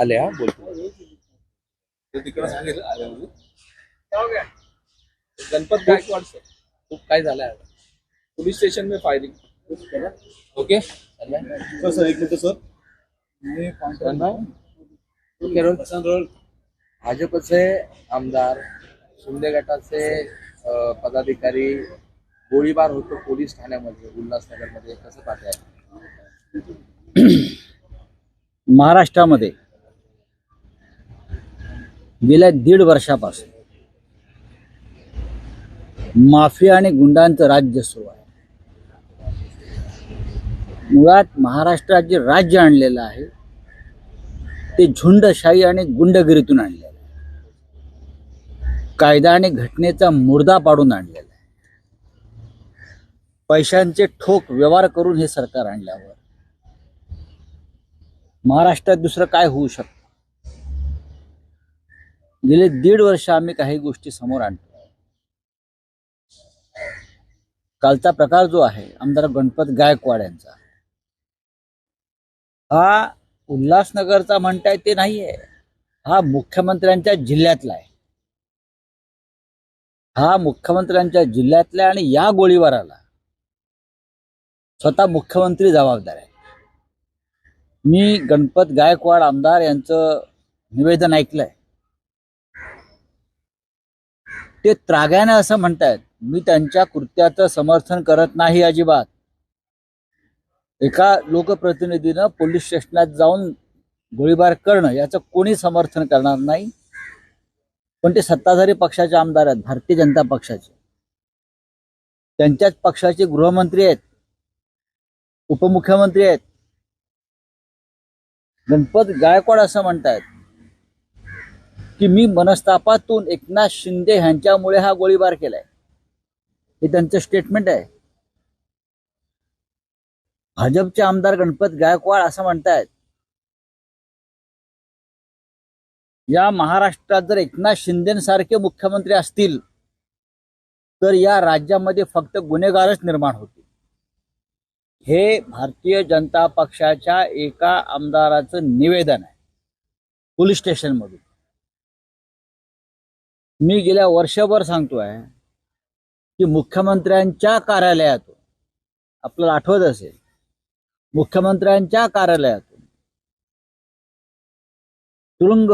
आल्या बोलतो ते. तिकडे सांगितलं आल्यामध्ये गणपत गायकवाड सर. खूप काय झालंय पुलिस स्टेशन में फायरिंग ओके? सर सर एक मिनिट सर. भाजपचे आमदार शिंदे गटाचे पदाधिकारी गोळीबार होतो पोलीस ठाण्यामध्ये उल्हासनगरमध्ये. कसं पाहताय? महाराष्ट्रामध्ये गेल्या दीड वर्षापासून माफिया आणि गुंडांचं राज्य सुरू आहे. मुळात महाराष्ट्रात जे राज्य आणलेलं आहे. ते झुंडशाही आणि गुंडगिरीतून आणलेलं आहे. कायदा आणि घटनेचा मुर्दा पाडून आणलेला आहे. पैशांचे ठोक व्यवहार करून हे सरकार आणल्यावर महाराष्ट्रात दुसरं काय होऊ शकतं? गेले दीड वर्ष आम्ही काही गोष्टी समोर आणतो. कालचा प्रकार जो आहे आमदार गणपत गायकवाड यांचा हा उल्हासनगरचा म्हणताय ते नाहीये. हा मुख्यमंत्र्यांच्या जिल्ह्यातला आहे. हा मुख्यमंत्र्यांच्या जिल्ह्यातला आहे आणि या गोळीबाराला स्वतः मुख्यमंत्री जबाबदार आहे. मी गणपत गायकवाड आमदार यांचं निवेदन ऐकलंय. ते त्राग्यानं असं म्हणतायत मी त्यांच्या कृत्याचं समर्थन करत नाही अजिबात. एका लोकप्रतिनिधीनं पोलीस स्टेशनात जाऊन गोळीबार करणं याचं कोणी समर्थन करणार नाही? पण ते सत्ताधारी पक्षाचे आमदार आहेत भारतीय जनता पक्षाचे. त्यांच्याच पक्षाचे गृहमंत्री आहेत उपमुख्यमंत्री आहेत गणपत गायकवाड असं म्हणतायत की मी मनस्तापातून एकनाथ शिंदे ह्यांच्यामुळे हा गोळीबार केलाय. हे त्यांचं स्टेटमेंट आहे. भाजपचे आमदार गणपत गायकवाड असं म्हणतायत या महाराष्ट्रात जर एकनाथ शिंदेसारखे मुख्यमंत्री असतील तर या राज्यामध्ये फक्त गुन्हेगारच निर्माण होतील. हे भारतीय जनता पक्षाच्या एका आमदाराचं निवेदन आहे. पोलीस स्टेशनमधून. मी गेल्या वर्षभर सांगतोय की मुख्यमंत्र्यांच्या कार्यालयातून आपल्याला आठवत असेल मुख्यमंत्र्यांच्या कार्यालयातून तुरुंग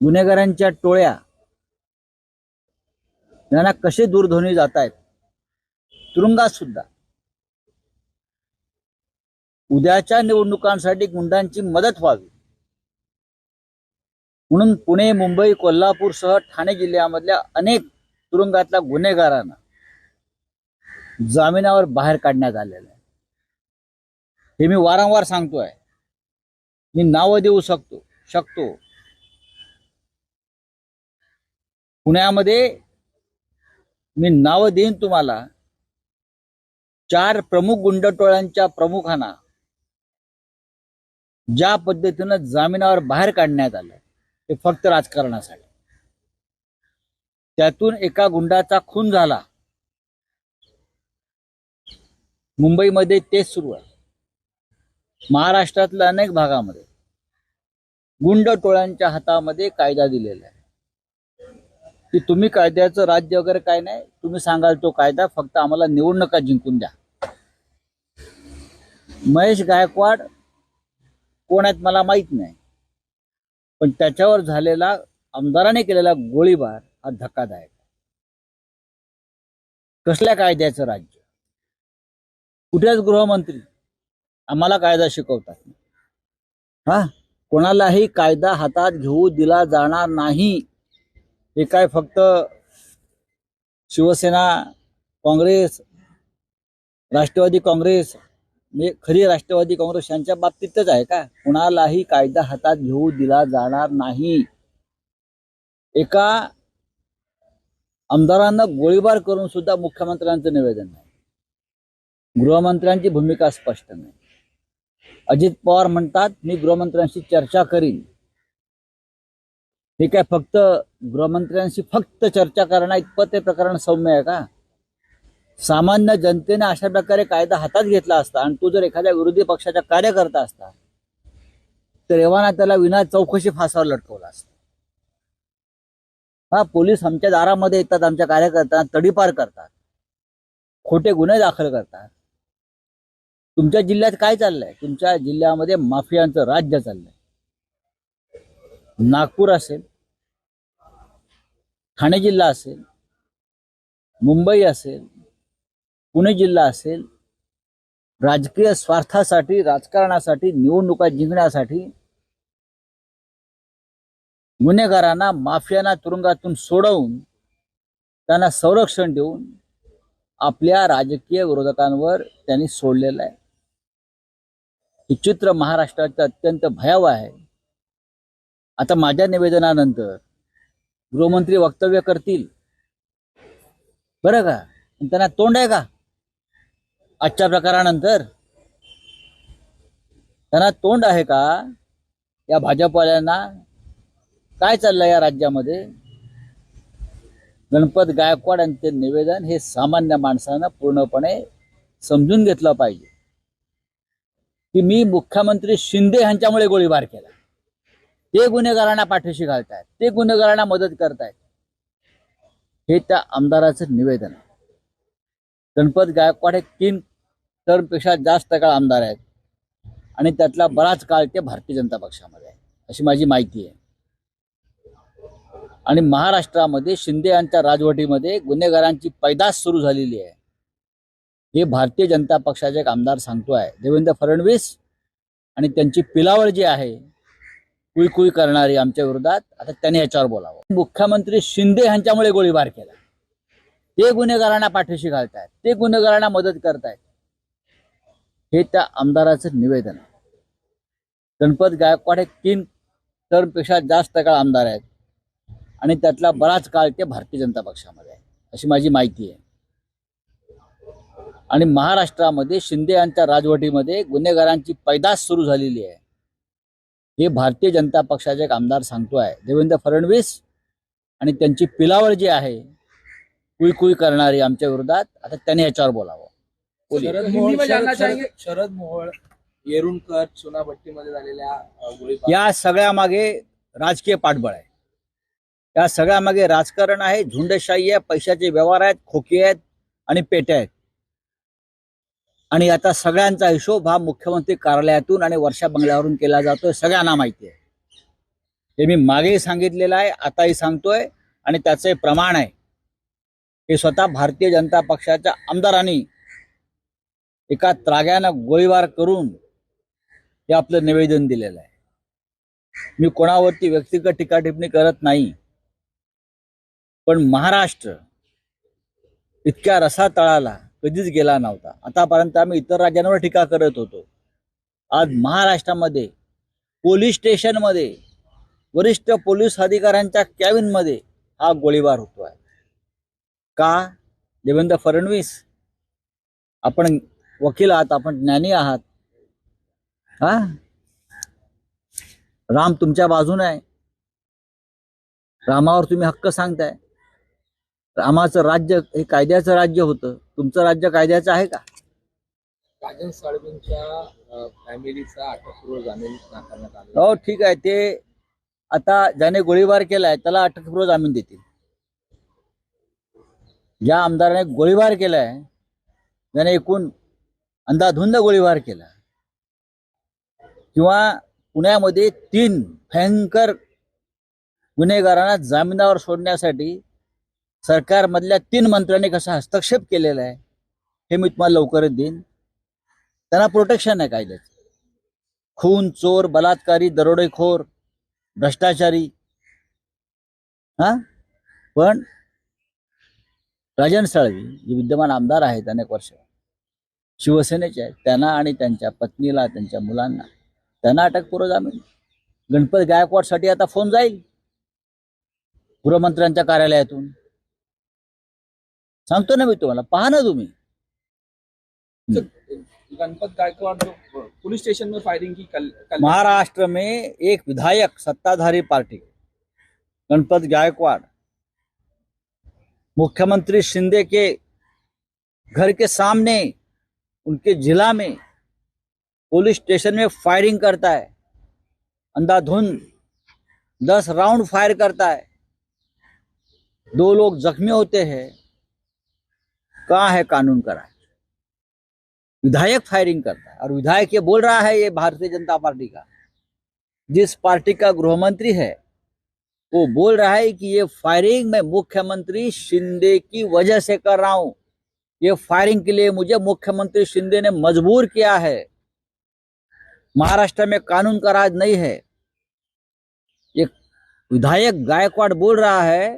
गुन्हेगारांच्या टोळ्या यांना कसे दूरध्वनी जात आहेत तुरुंगात सुद्धा उद्याच्या निवडणुकांसाठी गुंडांची मदत व्हावी. म्हणून पुणे मुंबई कोल्हापूरसह ठाणे जिल्ह्यामधल्या अनेक तुरुंगातल्या गुन्हेगारांना जामिनावर बाहेर काढण्यात आलेलं आहे. हे मी वारंवार सांगतोय. मी नावं देऊ शकतो शकतो. पुण्यामध्ये मी नावं देईन तुम्हाला. चार प्रमुख गुंडटोळ्यांच्या प्रमुखांना ज्या पद्धतीनं जामिनावर बाहेर काढण्यात आलं ते फक्त राजकारणासाठी. त्यातून एका गुंडाचा खून झाला. मुंबईमध्ये तेच सुरू आहे. महाराष्ट्रातल्या अनेक भागामध्ये गुंड टोळ्यांच्या हातामध्ये कायदा दिलेला आहे. की तुम्ही कायद्याचं राज्य वगैरे काय नाही तुम्ही सांगाल तो कायदा फक्त आम्हाला निवडणुका जिंकून द्या. महेश गायकवाड कोण आहेत मला माहीत नाही. पण त्याच्यावर झालेला आमदाराने केलेला गोळीबार हा धक्कादायक. कसल्या कायद्याचं राज्य? कुठेच गृहमंत्री आम्हाला कायदा शिकवतात हा? कोणालाही कायदा हातात घेऊ दिला जाणार नाही. हे काय फक्त शिवसेना काँग्रेस राष्ट्रवादी काँग्रेस म्हणजे खरी राष्ट्रवादी काँग्रेस यांच्या बाबतीतच आहे का? कुणालाही कायदा हातात घेऊ दिला जाणार नाही. एका आमदारांना गोळीबार करून सुद्धा मुख्यमंत्र्यांचं निवेदन नाही. गृहमंत्र्यांची भूमिका स्पष्ट नाही. अजित पवार म्हणतात मी गृहमंत्र्यांशी चर्चा करीन. हे काय फक्त गृहमंत्र्यांशी फक्त चर्चा करणं इतपत ते प्रकरण सौम्य आहे का? सामान्य जनतेने अशा प्रकारे कायदा हातात घेतला असता आणि तो जर एखाद्या विरोधी पक्षाचा कार्यकर्ता असता तर एव्हाना त्याला विना चौकशी फासावर लटकवला असतं. हा पोलीस आमच्या दारामध्ये येतात आमच्या कार्यकर्त्यांना तडीपार करतात खोटे गुन्हे दाखल करतात. तुमच्या जिल्ह्यात काय चाललंय? तुमच्या जिल्ह्यामध्ये माफियांचं राज्य चाललंय. नागपूर असेल ठाणे जिल्हा असेल मुंबई असेल पुणे जिल्हा असेल राजकीय स्वार्थासाठी राजकारणासाठी निवडणुका जिंकण्यासाठी गुन्हेगारांना माफियांना तुरुंगातून सोडवून त्यांना संरक्षण देऊन आपल्या राजकीय विरोधकांवर त्यांनी सोडलेलं आहे. हे चित्र महाराष्ट्राचं अत्यंत भयावह आहे. आता माझ्या निवेदनानंतर गृहमंत्री वक्तव्य करतील. बरं का? त्यांना तोंड आहे का? आजच्या प्रकारानंतर? त्यांना तोंड आहे का? या भाजपवाल्यांना काय चाललंय या राज्यामध्ये? गणपत गायकवाड यांचे निवेदन हे सामान्य माणसानं पूर्णपणे समजून घेतलं पाहिजे. की मी मुख्यमंत्री शिंदे यांच्यामुळे गोळीबार केला. ते गुन्हेगारांना पाठीशी घालतायत. ते गुन्हेगारांना मदत करतायत. हे त्या आमदाराचं निवेदन आहे. गणपत गायकवाड हे तीन टर्मपेक्षा जास्त काळ आमदार आहेत. आणि त्यातला बराच काळ ते भारतीय जनता पक्षामध्ये आहे अशी माझी माहिती आहे. आणि महाराष्ट्रामध्ये शिंदे यांच्या राजवटीमध्ये गुन्हेगारांची पैदास सुरू झालेली आहे. हे भारतीय जनता पक्षाचे एक आमदार सांगतोय देवेंद्र फडणवीस आणि त्यांची पिलावळ जी आहे कुई कुई करणारी आमच्या विरोधात आता त्याने याच्यावर बोलावं. मुख्यमंत्री शिंदे यांच्यामुळे गोळीबार केला. ते गुन्हेगारांना पाठीशी घालतायत ते गुन्हेगारांना मदत करतायत. हे त्या आमदाराचं निवेदन गणपत गायकवाड हे तीन टर्मपेक्षा जास्त काळ आमदार आहेत. आणि त्यातला बराच काळ ते भारतीय जनता पक्षामध्ये आहे. अशी माझी माहिती आहे. आणि महाराष्ट्रामध्ये शिंदे यांच्या राजवटीमध्ये गुन्हेगारांची पैदास सुरू झालेली आहे. हे भारतीय जनता पक्षाचे एक आमदार सांगतोय देवेंद्र फडणवीस आणि त्यांची पिलावळ जी आहे कुई कुई करणारी आमच्या विरोधात आता त्याने याच्यावर बोलावं. शरद मोहोळ शरद- चाहेंगे? शरद- शरद मोहोळ येरुणकर चुनाभट्टीमध्ये झालेल्या अ, गोळीबार या सगळ्या मागे राजकीय पाठबळ आहे. या सगळ्या मागे राजकारण आहे झुंडशाही आहे पैशाचे व्यवहार आहेत खोके आहेत आणि पेट्या आहेत. आणि आता सगळ्यांचा हिशोब हा मुख्यमंत्री कार्यालयातून आणि वर्षा बंगल्यावरून केला जातोय सगळ्यांना माहिती आहे. हे मी मागेही सांगितलेलं आहे आताही सांगतोय आणि त्याचे प्रमाण आहे. हे स्वतः भारतीय जनता पक्षाच्या आमदारांनी एका त्राग्यानं गोळीबार करून हे आपलं निवेदन दिलेलं आहे. मी कोणावरती व्यक्तिगत टीकाटिप्पणी करत नाही पण महाराष्ट्र इतक्या रसातळाला कधीच गेला नव्हता. आतापर्यंत आम्ही इतर राज्यांवर टीका करत होतो. आज महाराष्ट्रामध्ये पोलीस स्टेशनमध्ये वरिष्ठ पोलीस अधिकाऱ्यांच्या कॅबिनमध्ये हा गोळीबार होतो आहे का? देवेंद्र फडणवीस आपण वकील आहात आपण ज्ञानी आहात. हा? राम तुमच्या बाजूने आहे. रामावर तुम्ही हक्क सांगताय. रामाचं राज्य हे कायद्याचं राज्य होतं. तुमचं राज्य कायद्याचं आहे का? राजन साळवींच्या फॅमिलीचा अटकपूर्व जामीन नाकारण्यात आला हो ठीक आहे. ते आता ज्याने गोळीबार केलाय त्याला अटकपूर्व जामीन देतील. ज्या आमदाराने गोळीबार केलाय ज्याने एकूण अंदाधुंद गोळीबार केला. किंवा पुण्यामध्ये तीन भयंकर गुन्हेगारांना जामिनावर सोडण्यासाठी सरकारमधल्या तीन मंत्र्यांनी कसा हस्तक्षेप केलेला आहे हे मी तुम्हाला लवकरच देईन. त्यांना प्रोटेक्शन आहे कायद्याचं. खून चोर बलात्कारी दरोडेखोर भ्रष्टाचारी. हा? पण राजन साळवी जे विद्यमान आमदार आहेत अनेक वर्ष शिवसेनेचे आहेत. त्यांना आणि त्यांच्या पत्नीला त्यांच्या मुलांना. त्यांना अटकपूर्व जामीन. गणपत गायकवाडसाठी आता फोन जाईल. गृहमंत्र्यांच्या कार्यालयातून. सांगतो ना मी तुम्हाला. पहा ना तुम्ही. गणपत गायकवाड पुलिस स्टेशन में फायरिंग की कल, कल महाराष्ट्र में एक विधायक सत्ताधारी पार्टी गणपत गायकवाड़. मुख्यमंत्री शिंदे के घर के सामने उनके जिला में पुलिस स्टेशन में फायरिंग करता है। अंधाधुंध दस राउंड फायर करता है। दो लोग जख्मी होते हैं। कहाँ है कानून का राज? विधायक फायरिंग करता है। और विधायक ये बोल रहा है, ये भारतीय जनता पार्टी का। जिस पार्टी का गृहमंत्री है, वो बोल रहा है कि ये फायरिंग मैं मुख्यमंत्री शिंदे की वजह से कर रहा हूँ। ये फायरिंग के लिए मुझे मुख्यमंत्री शिंदे ने मजबूर किया है। महाराष्ट्र में कानून का राज नहीं है। ये विधायक गायकवाड़ बोल रहा है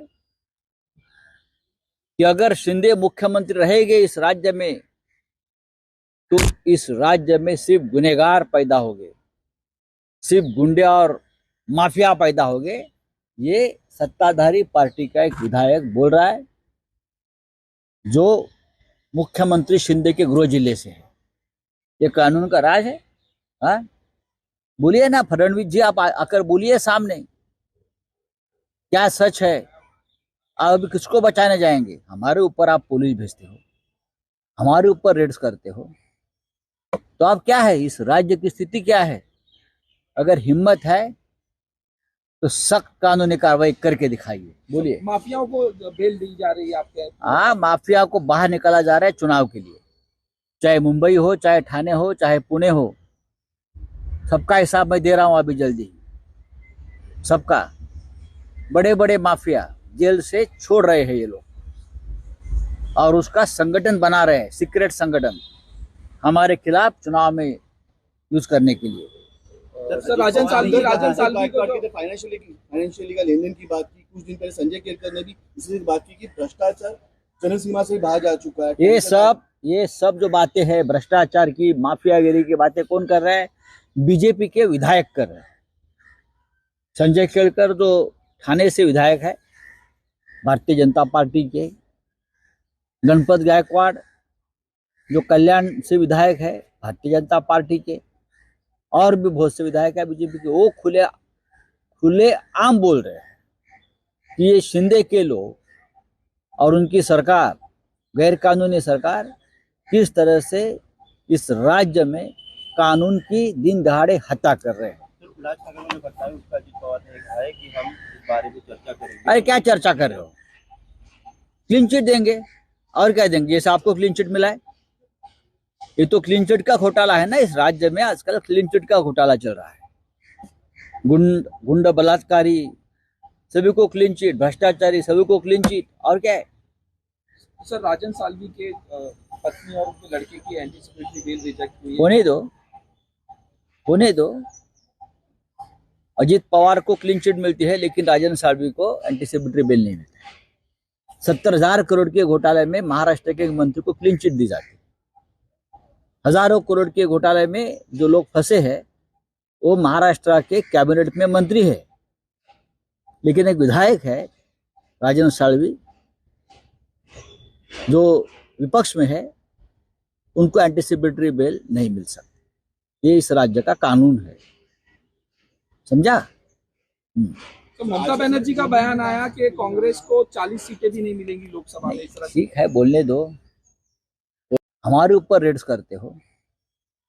कि अगर शिंदे मुख्यमंत्री रहेंगे इस राज्य में तो इस राज्य में सिर्फ़ गुनेगार पैदा होंगे। सिर्फ़ गुंडे और माफिया पैदा होंगे। ये सत्ताधारी पार्टी का एक विधायक बोल रहा है, जो मुख्यमंत्री शिंदे के गृह ज़िले से है। ये कानून का राज है हाँ? बोलिए ना, फडणवीस जी, आप आकर बोलिए सामने। क्या सच है? आप अभी किसको बचाने जाएँगे? हमारे ऊपर आप पुलिस भेजते हो, हमारे ऊपर रेड्स करते हो। तो आप क्या है? इस राज्य की स्थिति क्या है? अगर हिम्मत है तो सख्त कानूनी कार्रवाई करके दिखाइए। बोलिए। माफियाओं को बेल दी जा रही है आपके हाँ माफिया को बाहर निकाला जा रहा है चुनाव के लिए। चाहे मुंबई हो चाहे ठाणे हो चाहे पुणे हो। सबका हिसाब मैं दे रहा हूँ अभी जल्दी। सबका। बड़े बड़े माफिया जेल से छोड़ रहे हैं ये लोग। और उसका संगठन बना रहे हैं सीक्रेट संगठन। हमारे खिलाफ चुनाव में यूज़ करने के लिए। सर राजन सालवी राजन सालवी तो- फाइनेंशियली फाइनेंशियली का लेन देन की बात की कुछ दिन पहले संजय केरकर ने भी इसी बात की कि भ्रष्टाचार जनसीमा से बाहर जा चुका है। ये सब ये सब जो बातें हैं भ्रष्टाचार की माफियागिरी की बातें कौन कर रहा है? बीजेपी के विधायक कर रहे हैं। संजय केलकर जो थाने से विधायक है भारतीय जनता पार्टी के। गणपत गायकवाड़ जो कल्याण से विधायक है भारतीय जनता पार्टी के। और भी बहुत से विधायक है बीजेपी के वो खुले खुले आम बोल रहे हैं कि ये शिंदे के लोग और उनकी सरकार गैर कानूनी सरकार किस तरह से इस राज्य में कानून की दिन दहाड़े हत्या कर रहे हैं। राज ठाकरे ने बताया उसका अजित पवार ने कहा है कि हम इस बारे में चर्चा करेंगे? अरे क्या चर्चा कर रहे हो? क्लीन चिट देंगे और क्या देंगे? जैसे आपको क्लीन चिट मिला है। ये तो क्लीन चिट का घोटाला है ना इस राज्य में आजकल क्लीन चिट का घोटाला चल रहा है। गुंड गुंड बलात्कारी सभी को क्लीन चिट भ्रष्टाचारी सभी को क्लीन चिट और क्या है? सर राजन सालवी के पत्नी और उनके लड़के की एंटीसिपेटरी बेल रिजेक्ट हुई होने दो होने दो। अजित पवार को क्लीन चिट मिलती है लेकिन राजन सालवी को एंटीसिपेटरी बेल नहीं मिलती सत्तर हज़ार करोड़ के घोटाले में महाराष्ट्र के एक मंत्री को क्लीन चिट दी जाती है। हज़ारों करोड़ के घोटाले में जो लोग फंसे हैं वो महाराष्ट्र के कैबिनेट में मंत्री है। लेकिन एक विधायक है राजन सालवी जो विपक्ष में है उनको एंटीसिपेटरी बेल नहीं मिल सकती। ये इस राज्य का कानून है। समझा? हम्म। तो ममता बनर्जी का बयान आया कि कांग्रेस को 40 सीटें भी नहीं मिलेंगी लोकसभा में ठीक है बोलने दो। हमारे ऊपर रेड्स करते हो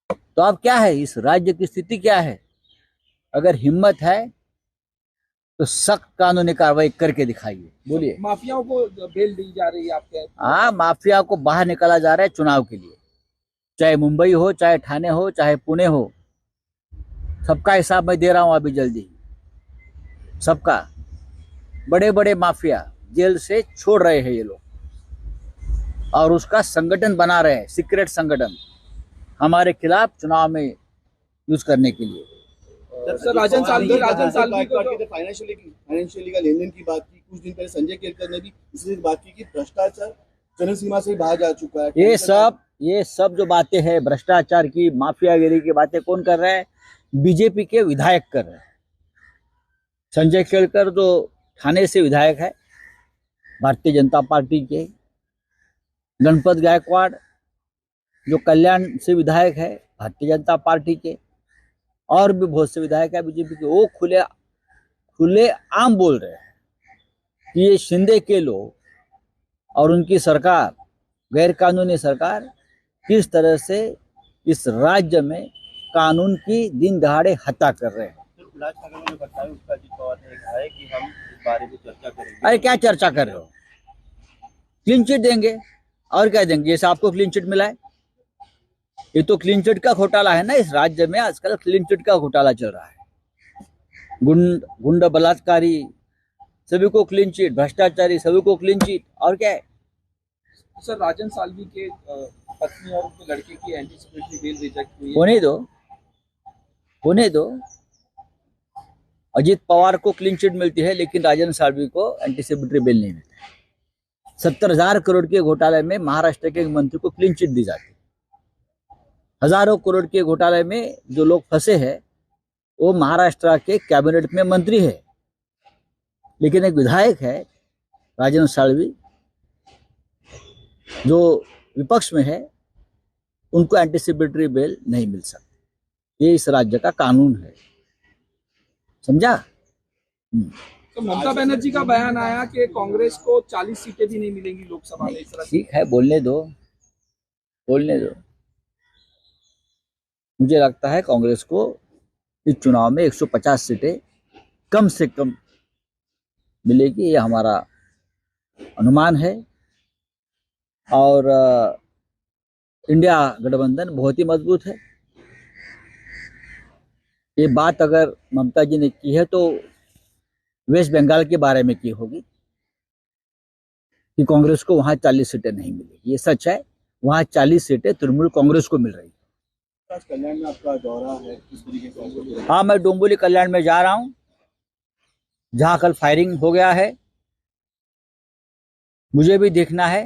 तो आप क्या है? इस राज्य की स्थिति क्या है? अगर हिम्मत है तो सख्त कानूनी कार्रवाई करके दिखाइए। बोलिए। माफियाओं को बेल दी जा रही है आपके हाँ माफिया को बाहर निकाला जा रहा है चुनाव के लिए। चाहे मुंबई हो चाहे ठाणे हो चाहे पुणे हो सबका हिसाब मैं दे रहा हूँ अभी जल्दी। सबका। बड़े बड़े माफिया जेल से छोड़ रहे हैं ये लोग। और उसका संगठन बना रहे हैं सीक्रेट संगठन हमारे खिलाफ चुनाव में यूज़ करने के लिए। सर राजन सालवी राजन सालवी को तो- फाइनेंशियली फाइनेंशियली का लेन देन की बात की कुछ दिन पहले संजय केरकर ने भी इसी बात की कि भ्रष्टाचार जनसीमा से बाहर जा चुका है। ये सब ये सब जो बातें हैं भ्रष्टाचार की माफियागिरी की बातें कौन कर रहा है? बीजेपी के विधायक कर रहे हैं। संजय केलकर जो थाने से विधायक है भारतीय जनता पार्टी के। गणपत गायकवाड़ जो कल्याण से विधायक है भारतीय जनता पार्टी के और भी बहुत से विधायक है बीजेपी के वो खुले खुले आम बोल रहे हैं कि ये शिंदे के लोग और उनकी सरकार गैरकानूनी सरकार किस तरह से इस राज्य में कानून की दिन दहाड़े हत्या कर रहे हैं। करेंगे। अरे क्या चर्चा कर रहे हो? क्लीन चिट देंगे। और क्या देंगे जैसे आपको क्लीन चिट मिला है। ये तो क्लीन चिट का घोटाला है ना इस राज्य में आजकल क्लीन चिट का घोटाला चल रहा है। गुंड गुंड बलात्कारी सभी को क्लीन चिट भ्रष्टाचारी सभी को क्लीन चिट और क्या है? सर राजन सालवी के पत्नी और उनके लड़के की एंटीसिपेटरी बेल रिजेक्ट हुई होने दो होने दो। अजीत पवार को क्लीन चिट मिलती है लेकिन राजन सालवी को एंटीसिपेटरी बेल नहीं मिलती सत्तर हज़ार करोड़ के घोटाले में महाराष्ट्र के मंत्री को क्लीन चिट दी जाती हज़ारों करोड़ के घोटाले में जो लोग फंसे हैं, वो महाराष्ट्र के कैबिनेट में मंत्री है। लेकिन एक विधायक है राजन सालवी, जो विपक्ष में है, उनको एंटीसिपेटरी बेल नहीं मिल सकती। ये इस राज्य का कानून है। समझा? तो ममता बनर्जी का बयान आया कि कांग्रेस को 40 सीटें भी नहीं मिलेंगी लोकसभा में इस तरह ठीक है, बोलने दो। बोलने दो। मुझे लगता है कांग्रेस को इस चुनाव में 150 सीटें कम से कम मिलेगी, ये हमारा अनुमान है। और इंडिया गठबंधन बहुत ही मज़बूत है। ये बात अगर ममता जी ने की है तो वेस्ट बंगाल के बारे में की होगी कि कांग्रेस को वहाँ 40 सीटें नहीं मिली। ये सच है, वहाँ 40 सीटें तृणमूल कांग्रेस को मिल रही है। कल्याण में आपका दौरा है? हाँ मैं डोंबोली कल्याण में जा रहा हूँ, जहाँ कल फायरिंग हो गया है। मुझे भी देखना है,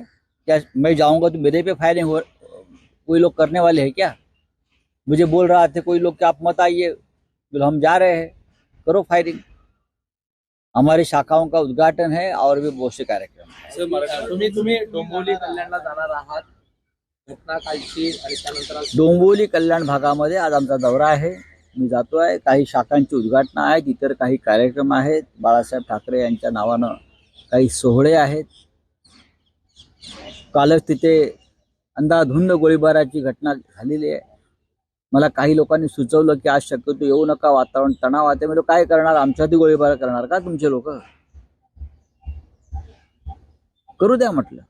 क्या मैं जाऊँगा तो मेरे पे फायरिंग हो, कोई लोग करने वाले हैं क्या? मुझे बोल रहा थे, कोई लोग कि आप मत आइए, बोले, हम जा रहे हैं, करो फायरिंग। हमारी शाखाओं का उद्घाटन है और भी बहुत से कार्यक्रम है। तुम्ही तुम्ही डोंबिवली कल्याणला जाणार आहात. आणि त्यानंतर डोंबिवली कल्याण भागामध्ये आज आमचा दौरा आहे. मी जातो आहे काही शाखांची उद्घाटनं आहेत इतर काही कार्यक्रम आहेत. बाळासाहेब ठाकरे यांच्या नावानं काही सोहळे आहेत. कालच तिथे अंधाधुंद गोळीबाराची घटना झालेली आहे. मला काही लोकांनी सुचवलं की आज शक्यतो येऊ नका वातावरण तणाव आहे. म्हणजे काय करणार? आमच्यावरती गोळीबार करणार का तुमचे लोक? करू द्या म्हटलं.